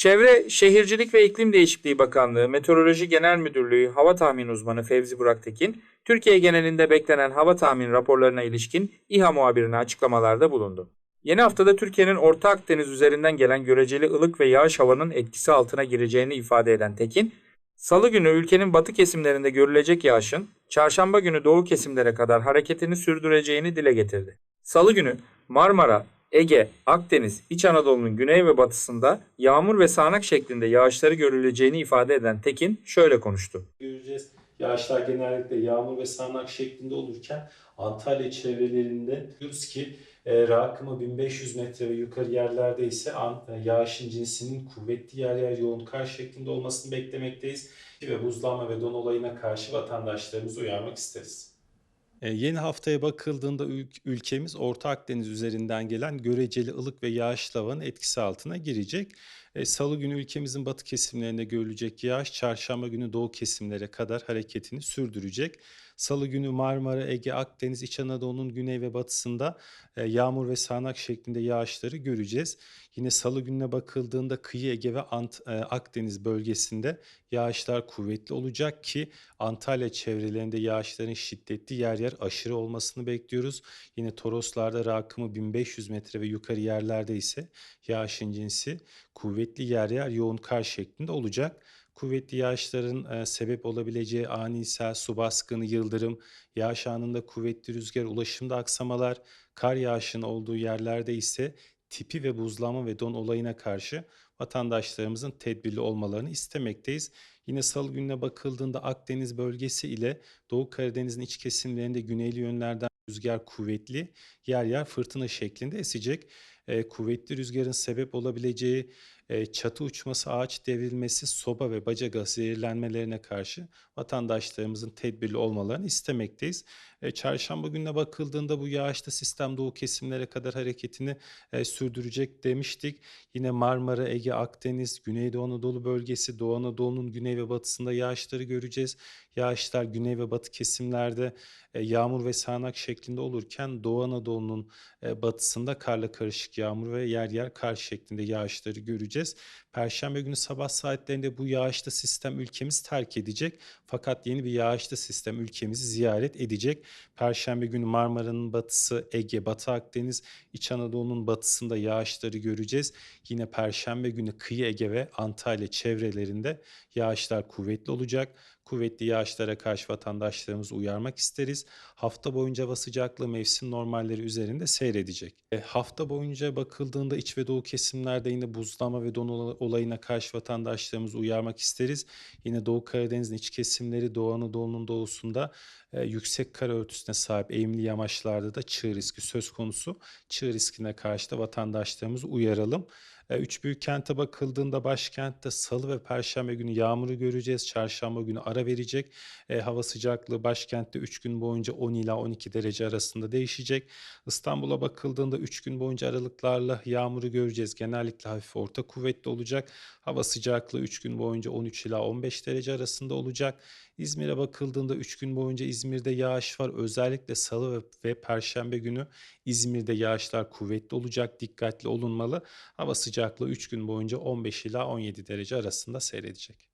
Çevre, Şehircilik ve İklim Değişikliği Bakanlığı, Meteoroloji Genel Müdürlüğü Hava Tahmin Uzmanı Fevzi Burak Tekin, Türkiye genelinde beklenen hava tahmin raporlarına ilişkin İHA muhabirine açıklamalarda bulundu. Yeni haftada Türkiye'nin Orta Akdeniz üzerinden gelen göreceli ılık ve yağış havanın etkisi altına gireceğini ifade eden Tekin, Salı günü ülkenin batı kesimlerinde görülecek yağışın, çarşamba günü doğu kesimlere kadar hareketini sürdüreceğini dile getirdi. Salı günü Marmara, Ege, Akdeniz, İç Anadolu'nun güney ve batısında yağmur ve sağanak şeklinde yağışları görüleceğini ifade eden Tekin şöyle konuştu. göreceğiz. Yağışlar genellikle yağmur ve sağanak şeklinde olurken Antalya çevrelerinde diyoruz ki e, rakımı 1500 metre ve yukarı yerlerde ise an, e, yağışın cinsinin kuvvetli yer yer yoğun kar şeklinde olmasını beklemekteyiz. Ve buzlanma ve don olayına karşı vatandaşlarımızı uyarmak isteriz. E, Yeni haftaya bakıldığında ül- ülkemiz Orta Akdeniz üzerinden gelen göreceli ılık ve yağışlı havanın etkisi altına girecek. E, Salı günü ülkemizin batı kesimlerinde görülecek yağış çarşamba günü doğu kesimlere kadar hareketini sürdürecek. Salı günü Marmara, Ege, Akdeniz, İç Anadolu'nun güney ve batısında e, yağmur ve sağanak şeklinde yağışları göreceğiz. Yine salı gününe bakıldığında kıyı Ege ve Ant- e, Akdeniz bölgesinde yağışlar kuvvetli olacak ki Antalya çevrelerinde yağışların şiddetli yer yer aşırı olmasını bekliyoruz. Yine Toroslarda rakımı 1500 metre ve yukarı yerlerde ise yağışın cinsi kuvvetli yer yer yoğun kar şeklinde olacak. Kuvvetli yağışların e, sebep olabileceği ani sel, su baskını, yıldırım, yağış anında kuvvetli rüzgar, ulaşımda aksamalar, kar yağışının olduğu yerlerde ise tipi ve buzlanma ve don olayına karşı vatandaşlarımızın tedbirli olmalarını istemekteyiz. Yine salı gününe bakıldığında Akdeniz bölgesi ile Doğu Karadeniz'in iç kesimlerinde güneyli yönlerden rüzgar kuvvetli, yer yer fırtına şeklinde esecek. E, kuvvetli rüzgarın sebep olabileceği çatı uçması, ağaç devrilmesi, soba ve baca gaz zehirlenmelerine karşı vatandaşlarımızın tedbirli olmalarını istemekteyiz. E, çarşamba gününe bakıldığında bu yağışlı sistem doğu kesimlere kadar hareketini e, sürdürecek demiştik. Yine Marmara, Ege, Akdeniz, Güneydoğu Anadolu bölgesi, Doğu Anadolu'nun güney ve batısında yağışları göreceğiz. Yağışlar güney ve batı kesimlerde e, yağmur ve sağanak şeklinde olurken Doğu Anadolu'nun e, batısında karla karışık yağmur ve yer yer kar şeklinde yağışları göreceğiz. Perşembe günü sabah saatlerinde bu yağışlı sistem ülkemizi terk edecek. Fakat yeni bir yağışlı sistem ülkemizi ziyaret edecek. Perşembe günü Marmara'nın batısı, Ege, Batı Akdeniz, İç Anadolu'nun batısında yağışları göreceğiz. Yine Perşembe günü kıyı Ege ve Antalya çevrelerinde yağışlar kuvvetli olacak. Kuvvetli yağışlara karşı vatandaşlarımızı uyarmak isteriz. Hafta boyunca hava sıcaklığı mevsim normalleri üzerinde seyredecek. E, hafta boyunca bakıldığında iç ve doğu kesimlerde yine buzlama ve don ola- olayına karşı vatandaşlarımızı uyarmak isteriz. Yine Doğu Karadeniz'in iç kesimleri, Doğu Anadolu'nun doğusunda e, yüksek kar örtüsüne sahip eğimli yamaçlarda da çığ riski söz konusu. Çığ riskine karşı da vatandaşlarımızı uyaralım. E, Üç büyük kente bakıldığında başkentte salı ve perşembe günü yağmuru göreceğiz. Çarşamba günü ara verecek. E, hava sıcaklığı başkentte 3 gün boyunca 10 ila 12 derece arasında değişecek. İstanbul'a bakıldığında 3 gün boyunca aralıklarla yağmuru göreceğiz. Genellikle hafif orta kuvvetli olacak. Hava sıcaklığı 3 gün boyunca 13 ila 15 derece arasında olacak. İzmir'e bakıldığında 3 gün boyunca İzmir'de yağış var. Özellikle salı ve, perşembe günü İzmir'de yağışlar kuvvetli olacak. Dikkatli olunmalı. Hava sıcaklığı 3 gün boyunca 15 ila 17 derece arasında seyredecek.